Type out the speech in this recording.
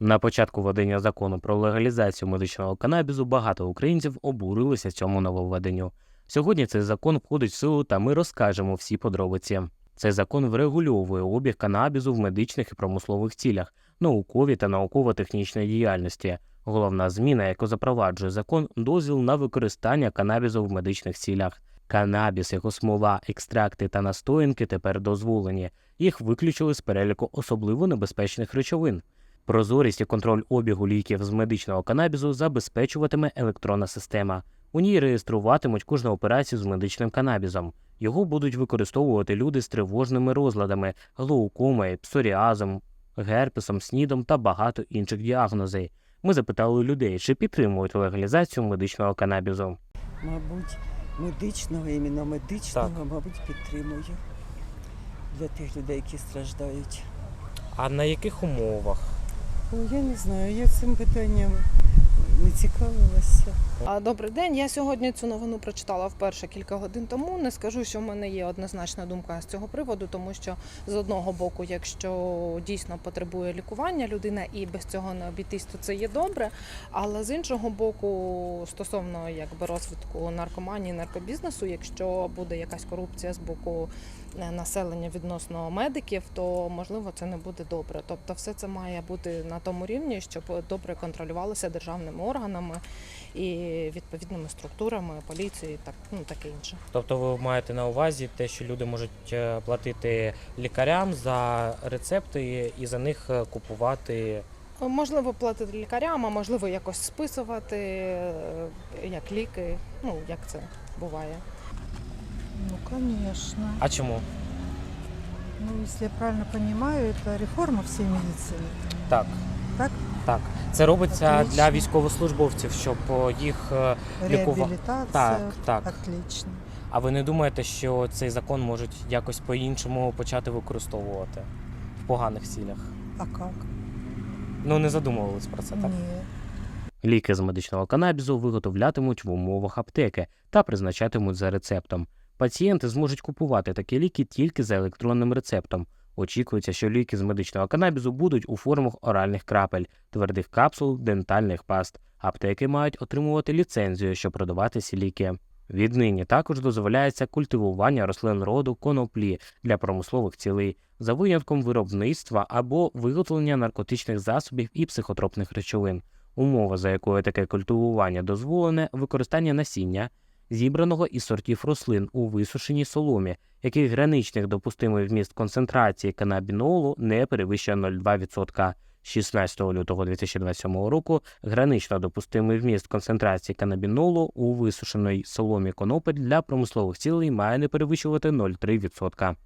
На початку введення закону про легалізацію медичного канабісу багато українців обурилися цьому нововведенню. Сьогодні цей закон входить в силу, та ми розкажемо всі подробиці. Цей закон врегульовує обіг канабісу в медичних і промислових цілях, науковій та науково-технічній діяльності. Головна зміна, яку запроваджує закон, дозвіл на використання канабісу в медичних цілях. Канабіс, його смола, екстракти та настоянки тепер дозволені. Їх виключили з переліку особливо небезпечних речовин. Прозорість і контроль обігу ліків з медичного канабісу забезпечуватиме електронна система. У ній реєструватимуть кожну операцію з медичним канабісом. Його будуть використовувати люди з тривожними розладами, глаукомою, псоріазом, герпесом, снідом та багато інших діагнозів. Ми запитали людей, чи підтримують легалізацію медичного канабісу. Мабуть, медичного, іменно медичного, Так. мабуть, підтримую для тих людей, які страждають. А на яких умовах? О, я не знаю, я цим питанням цікавилася. А, Добрий день. Я сьогодні цю новину прочитала вперше кілька годин тому. Не скажу, що в мене є однозначна думка з цього приводу, тому що з одного боку, якщо дійсно потребує лікування людина і без цього не обійтись, то це є добре. Але з іншого боку, стосовно якби розвитку наркоманії, наркобізнесу, якщо буде якась корупція з боку е, населення відносно медиків, то можливо це не буде добре. Тобто, все це має бути на тому рівні, щоб добре контролювалося державними органами і відповідними структурами, поліцією, так ну таке інше. Тобто ви маєте на увазі те, що люди можуть е, платити лікарям за рецепти і за них е, купувати. Можливо, платити лікарям, а можливо, якось списувати е, як ліки. Ну як це буває. Ну, конечно. А чому? Ну, если я правильно понимаю, это реформа всей медицины. Так. Так? Так. Це робиться Отлично. для військовослужбовців, щоб е, їх е. Так, так. Отлично. А ви не думаєте, що цей закон можуть якось по-іншому почати використовувати в поганих цілях? А как? Ну не задумувались про це, так? Нет. Ліки з медичного канабісу виготовлятимуть в умовах аптеки та призначатимуть за рецептом. Пацієнти зможуть купувати такі ліки тільки за електронним рецептом. Очікується, що ліки з медичного канабісу будуть у формах оральних крапель, твердих капсул, дентальних паст. Аптеки мають отримувати ліцензію, щоб продавати ці ліки. Віднині також дозволяється культивування рослин роду коноплі для промислових цілей за винятком виробництва або виготовлення наркотичних засобів і психотропних речовин. Умова, за якою таке культивування дозволене, використання насіння, зібраного із сортів рослин у висушеній соломі, яких граничних допустимий вміст концентрації канабінолу не перевищує 0,2%. 16 лютого 2027 року гранично допустимий вміст концентрації канабінолу у висушеної соломі конопель для промислових цілей має не перевищувати 0,3%.